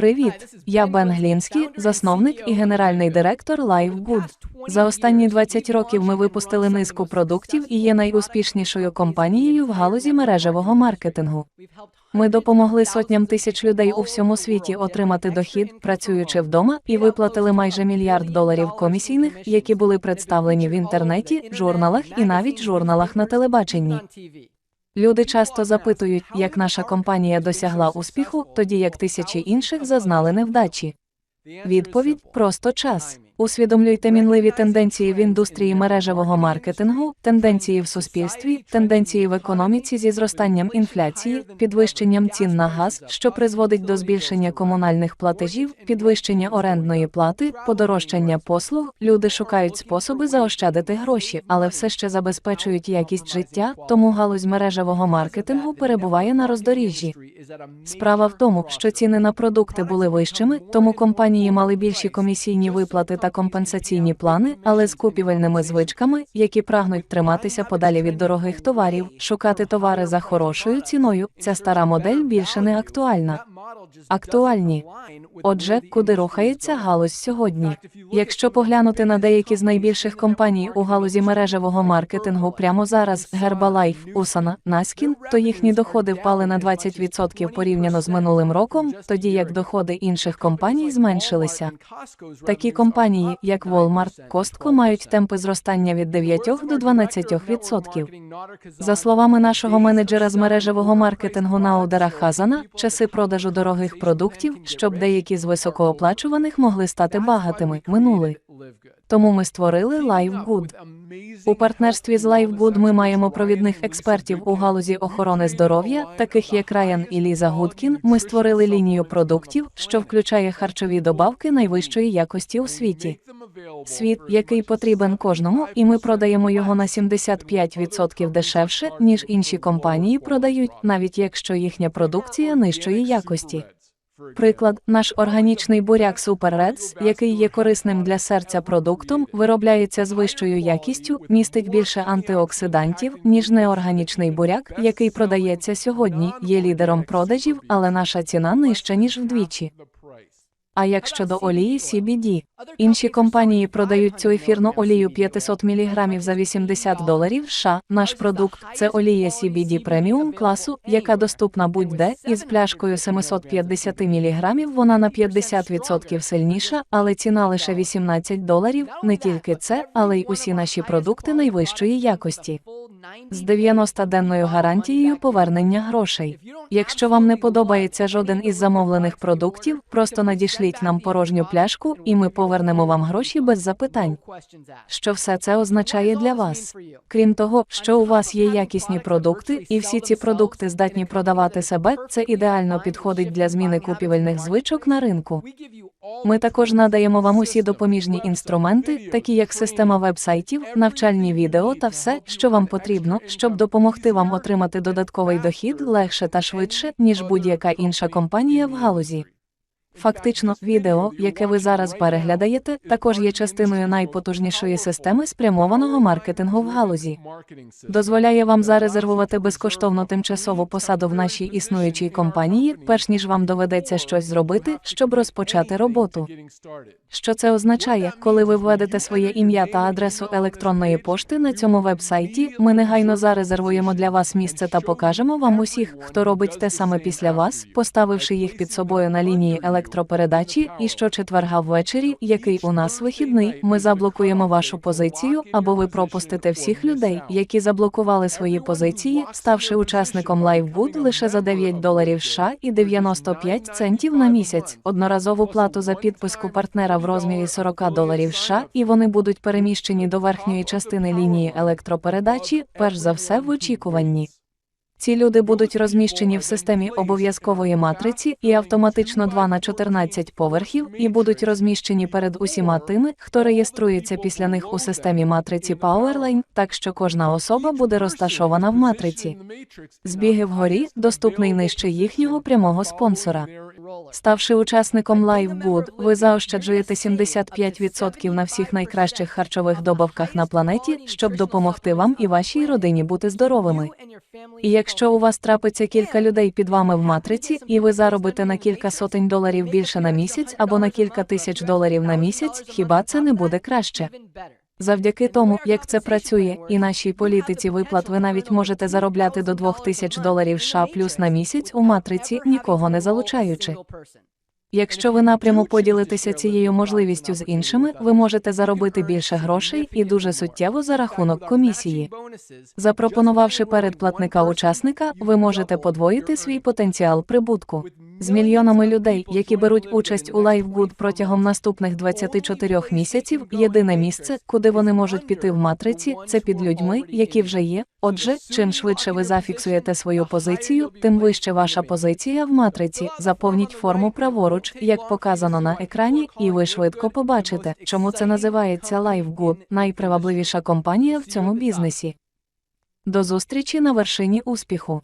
Привіт, я Бен Глінський, засновник і генеральний директор LiveGood. За останні 20 років ми випустили низку продуктів і є найуспішнішою компанією в галузі мережевого маркетингу. Ми допомогли сотням тисяч людей у всьому світі отримати дохід, працюючи вдома, і виплатили майже мільярд доларів комісійних, які були представлені в інтернеті, журналах і навіть журналах на телебаченні. Люди часто запитують, як наша компанія досягла успіху, тоді як тисячі інших зазнали невдачі. Відповідь просто час. Усвідомлюйте мінливі тенденції в індустрії мережевого маркетингу, тенденції в суспільстві, тенденції в економіці зі зростанням інфляції, підвищенням цін на газ, що призводить до збільшення комунальних платежів, підвищення орендної плати, подорожчання послуг. Люди шукають способи заощадити гроші, але все ще забезпечують якість життя. Тому галузь мережевого маркетингу перебуває на роздоріжжі. Справа в тому, що ціни на продукти були вищими, тому компанії мали більші комісійні виплати та компенсаційні плани, але з купівельними звичками, які прагнуть триматися подалі від дорогих товарів, шукати товари за хорошою ціною. Ця стара модель більше не актуальна. Актуальні. Отже, куди рухається галузь сьогодні? Якщо поглянути на деякі з найбільших компаній у галузі мережевого маркетингу прямо зараз Herbalife, Usana, Naskin, то їхні доходи впали на 20% порівняно з минулим роком, тоді як доходи інших компаній зменшилися. Такі компанії, як Walmart, Costco, мають темпи зростання від 9 до 12%. За словами нашого менеджера з мережевого маркетингу Наудера Хазана, часи продажу дорогих продуктів, щоб деякі з високооплачуваних могли стати багатими, минули. Тому ми створили LiveGood. У партнерстві з LiveGood ми маємо провідних експертів у галузі охорони здоров'я, таких як Райан і Ліза Гудкін. Ми створили лінію продуктів, що включає харчові добавки найвищої якості у світі. Світ, який потрібен кожному, і ми продаємо його на 75% дешевше, ніж інші компанії продають, навіть якщо їхня продукція нижчої якості. Приклад, наш органічний буряк Super Reds, який є корисним для серця продуктом, виробляється з вищою якістю, містить більше антиоксидантів, ніж неорганічний буряк, який продається сьогодні, є лідером продажів, але наша ціна нижча ніж вдвічі. А як щодо олії CBD? Інші компанії продають цю ефірну олію 500 мг за 80 доларів. США. наш продукт це олія CBD преміум класу, яка доступна будь-де із пляшкою 750 мг. Вона на 50% сильніша, але ціна лише 18 доларів. Не тільки це, але й усі наші продукти найвищої якості. З 90-денною гарантією повернення грошей. Якщо вам не подобається жоден із замовлених продуктів, просто надішліть нам порожню пляшку, і ми повернемо вам гроші без запитань. Що все це означає для вас? Крім того, що у вас є якісні продукти, і всі ці продукти здатні продавати себе, це ідеально підходить для зміни купівельних звичок на ринку. Ми також надаємо вам усі допоміжні інструменти, такі як система веб-сайтів, навчальні відео та все, що вам потрібно, щоб допомогти вам отримати додатковий дохід легше та швидше, ніж будь-яка інша компанія в галузі. Фактично, відео, яке ви зараз переглядаєте, також є частиною найпотужнішої системи спрямованого маркетингу в галузі. Дозволяє вам зарезервувати безкоштовно тимчасову посаду в нашій існуючій компанії, перш ніж вам доведеться щось зробити, щоб розпочати роботу. Що це означає, коли ви введете своє ім'я та адресу електронної пошти на цьому веб-сайті, ми негайно зарезервуємо для вас місце та покажемо вам усіх, хто робить те саме після вас, поставивши їх під собою на лінії електропередачі, і щочетверга ввечері, який у нас вихідний, ми заблокуємо вашу позицію, або ви пропустите всіх людей, які заблокували свої позиції, ставши учасником LiveBoot лише за 9 доларів США і 95 центів на місяць, одноразову плату за підписку партнера в розмірі 40 доларів США, і вони будуть переміщені до верхньої частини лінії електропередачі, перш за все в очікуванні. Ці люди будуть розміщені в системі обов'язкової матриці і автоматично 2 на 14 поверхів, і будуть розміщені перед усіма тими, хто реєструється після них у системі матриці Powerline, так що кожна особа буде розташована в матриці. Збіги вгорі доступний нижче їхнього прямого спонсора. Ставши учасником LiveGood, ви заощаджуєте 75% на всіх найкращих харчових добавках на планеті, щоб допомогти вам і вашій родині бути здоровими. І якщо у вас трапиться кілька людей під вами в матриці, і ви заробите на кілька сотень доларів більше на місяць або на кілька тисяч доларів на місяць, хіба це не буде краще? Завдяки тому, як це працює, і нашій політиці виплат ви навіть можете заробляти до 2000 доларів США плюс на місяць у матриці, нікого не залучаючи. Якщо ви напряму поділитеся цією можливістю з іншими, ви можете заробити більше грошей і дуже суттєво за рахунок комісії. Запропонувавши передплатника учасника, ви можете подвоїти свій потенціал прибутку. З мільйонами людей, які беруть участь у LiveGood протягом наступних 24 місяців, єдине місце, куди вони можуть піти в матриці, це під людьми, які вже є. Отже, чим швидше ви зафіксуєте свою позицію, тим вище ваша позиція в матриці. Заповніть форму праворуч, як показано на екрані, і ви швидко побачите, чому це називається LiveGood, найпривабливіша компанія в цьому бізнесі. До зустрічі на вершині успіху.